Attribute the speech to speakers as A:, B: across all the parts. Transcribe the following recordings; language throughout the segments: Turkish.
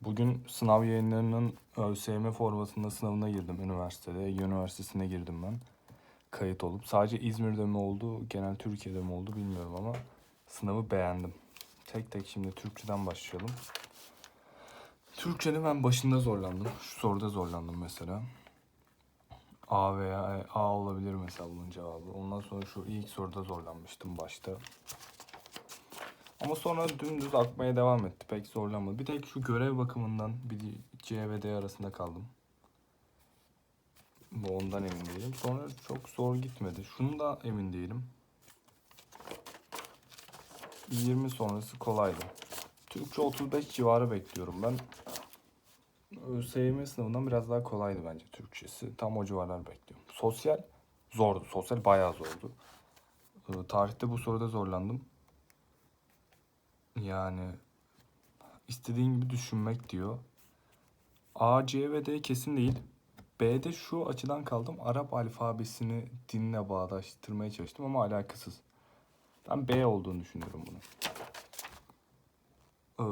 A: Bugün sınav yayınlarının ÖSYM formatında sınavına girdim üniversitede. Ege Üniversitesi'ne girdim ben. Kayıt olup. Sadece İzmir'de mi oldu, genel Türkiye'de mi oldu bilmiyorum ama sınavı beğendim. Tek tek şimdi Türkçeden başlayalım. Türkçenin ben başında zorlandım. Şu soruda zorlandım mesela. A veya E, A olabilir mesela bunun cevabı. Ondan sonra şu ilk soruda zorlanmıştım başta. Ama sonra dümdüz akmaya devam etti. Pek zorlanmadı. Bir tek şu görev bakımından bir C ve D arasında kaldım. Bu ondan emin değilim. Sonra çok zor gitmedi. Şunu da emin değilim. 20 sonrası kolaydı. Türkçe 35 civarı bekliyorum ben. ÖSYM sınavından biraz daha kolaydı bence Türkçesi. Tam o civarlar bekliyorum. Sosyal zordu. Sosyal bayağı zordu. Tarihte bu soruda zorlandım. Yani istediğin gibi düşünmek diyor. A, C ve D kesin değil. B'de şu açıdan kaldım. Arap alfabesini dinle bağdaştırmaya çalıştım ama alakasız. Ben B olduğunu düşünüyorum bunu.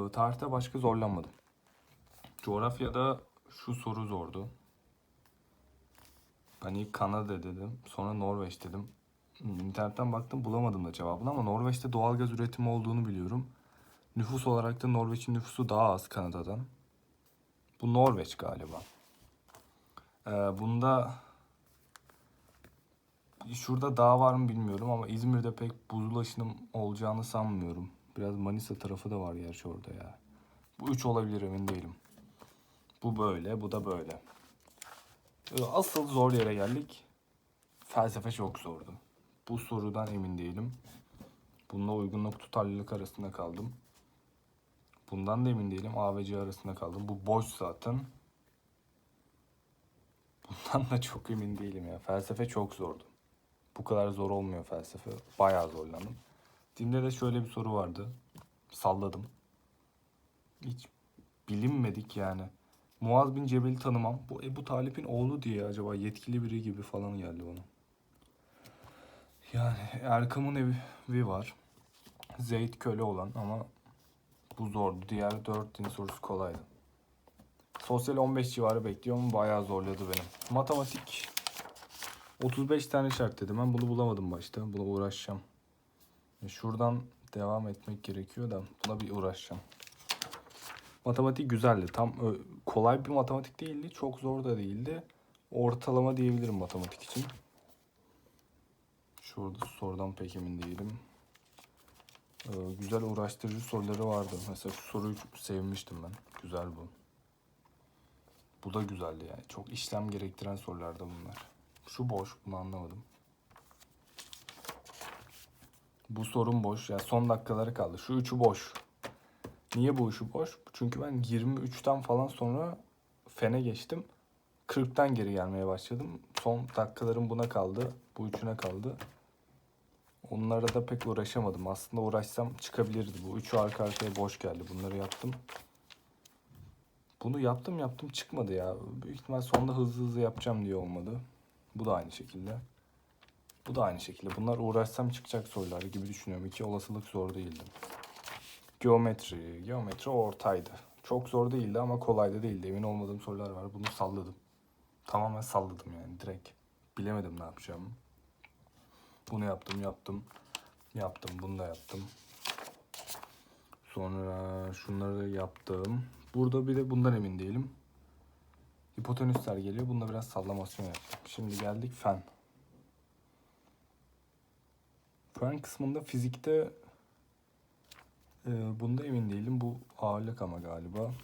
A: Ee, tarihte başka zorlanmadım. Coğrafyada şu soru zordu. Ben ilk Kanada dedim. Sonra Norveç dedim. Hmm, İnternetten baktım bulamadım da cevabını ama Norveç'te doğalgaz üretimi olduğunu biliyorum. Nüfus olarak da Norveç'in nüfusu daha az Kanada'dan. Bu Norveç galiba. Ee, bunda şurada dağ var mı bilmiyorum ama İzmir'de pek buz ulaşım olacağını sanmıyorum. Biraz Manisa tarafı da var gerçi orada ya. Bu üç olabilir emin değilim. Bu böyle, bu da böyle. Ee, Asıl zor yere geldik. Felsefe çok zordu. Bu sorudan emin değilim. Bununla uygunluk tutarlılık arasında kaldım. Bundan da emin değilim. A ve C arasında kaldım. Bu boş zaten. Bundan da çok emin değilim ya. Felsefe çok zordu. Bu kadar zor olmuyor felsefe. Bayağı zorlandım. Dinde de şöyle bir soru vardı. Salladım. Hiç bilinmedik yani. Muaz bin Cebel'i tanımam. Bu Ebu Talip'in oğlu diye acaba yetkili biri gibi falan geldi bana. Yani Erkam'ın evi var. Zeyd köle olan ama bu zordu. Diğer dört din sorusu kolaydı. Sosyal 15 civarı bekliyorum. Bayağı zorladı beni. Matematik 35 tane şart dedim. Ben bunu bulamadım başta. Buna uğraşacağım. E, Şuradan devam etmek gerekiyor da buna bir uğraşacağım. Matematik güzeldi. Tam kolay bir matematik değildi. Çok zor da değildi. Ortalama diyebilirim matematik için. Şurada sorudan pek emin değilim. Ee, güzel uğraştırıcı soruları vardı. Mesela şu soruyu sevmiştim ben. Güzel bu. Bu da güzeldi yani. Çok işlem gerektiren sorulardı bunlar. Şu boş. Bunu anlamadım. Bu sorun boş. Yani son dakikaları kaldı. Şu üçü boş. Niye bu üçü boş? Çünkü ben 23'ten falan sonra fene geçtim. 40'tan geri gelmeye başladım. Son dakikalarım buna kaldı. Bu üçüne kaldı. Onlara da pek uğraşamadım. Aslında uğraşsam çıkabilirdi. Bu üçü arka arkaya boş geldi. Bunları yaptım. Bunu yaptım yaptım çıkmadı ya. Büyük ihtimal sonunda hızlı hızlı yapacağım diye olmadı. Bu da aynı şekilde. Bu da aynı şekilde. Bunlar uğraşsam çıkacak sorular gibi düşünüyorum. İki olasılık zor değildi. Geometri. Geometri ortaydı. Çok zor değildi ama kolay da değildi. Emin olmadığım sorular var. Bunu salladım. Tamamen salladım yani direkt. Bilemedim ne yapacağımı. Bunu yaptım, yaptım. Yaptım, bunu da yaptım. Sonra şunları da yaptım. Burada bir de bundan emin değilim. Hipotenüsler geliyor. Bunda biraz sallamasyon yaptım. Şimdi geldik fen. Fen kısmında fizikte e, bunda emin değilim. Bu ağırlık ama galiba.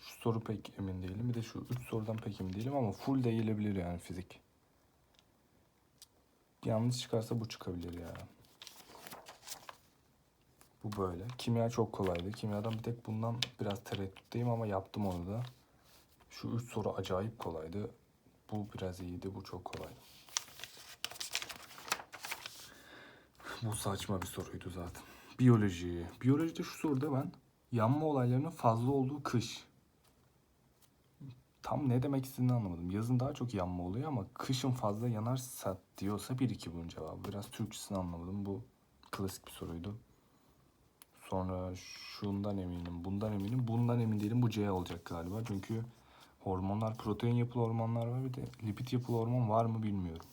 A: Şu soru pek emin değilim. Bir de şu üç sorudan pek emin değilim ama full de gelebilir yani fizik. Yanlış çıkarsa bu çıkabilir ya. Bu böyle. Kimya çok kolaydı. Kimyadan bir tek bundan biraz tereddütteyim ama yaptım onu da. Şu üç soru acayip kolaydı. Bu biraz iyiydi. Bu çok kolaydı. Bu saçma bir soruydu zaten. Biyoloji. Biyolojide şu soruda ben yanma olaylarının fazla olduğu kış. Tam ne demek istediğini anlamadım. Yazın daha çok yanma oluyor ama kışın fazla yanarsa diyorsa bir iki bunun cevabı. Biraz Türkçesini anlamadım. Bu klasik bir soruydu. Sonra şundan eminim, bundan eminim, bundan emin değilim. Bu C olacak galiba. Çünkü hormonlar, protein yapılı hormonlar var bir de lipid yapılı hormon var mı bilmiyorum.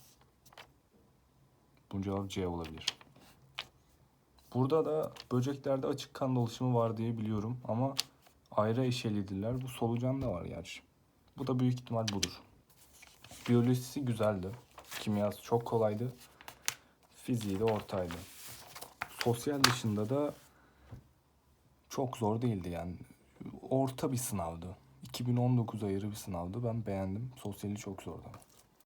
A: Bunun cevabı C olabilir. Burada da böceklerde açık kan dolaşımı var diye biliyorum ama ayrı eşeliydiler. Bu solucan da var gerçi. Bu da büyük ihtimal budur. Biyolojisi güzeldi. Kimyası çok kolaydı. Fiziği de ortaydı. Sosyal dışında da çok zor değildi yani. Orta bir sınavdı. 2019 ayarı bir sınavdı. Ben beğendim. Sosyali çok zordu.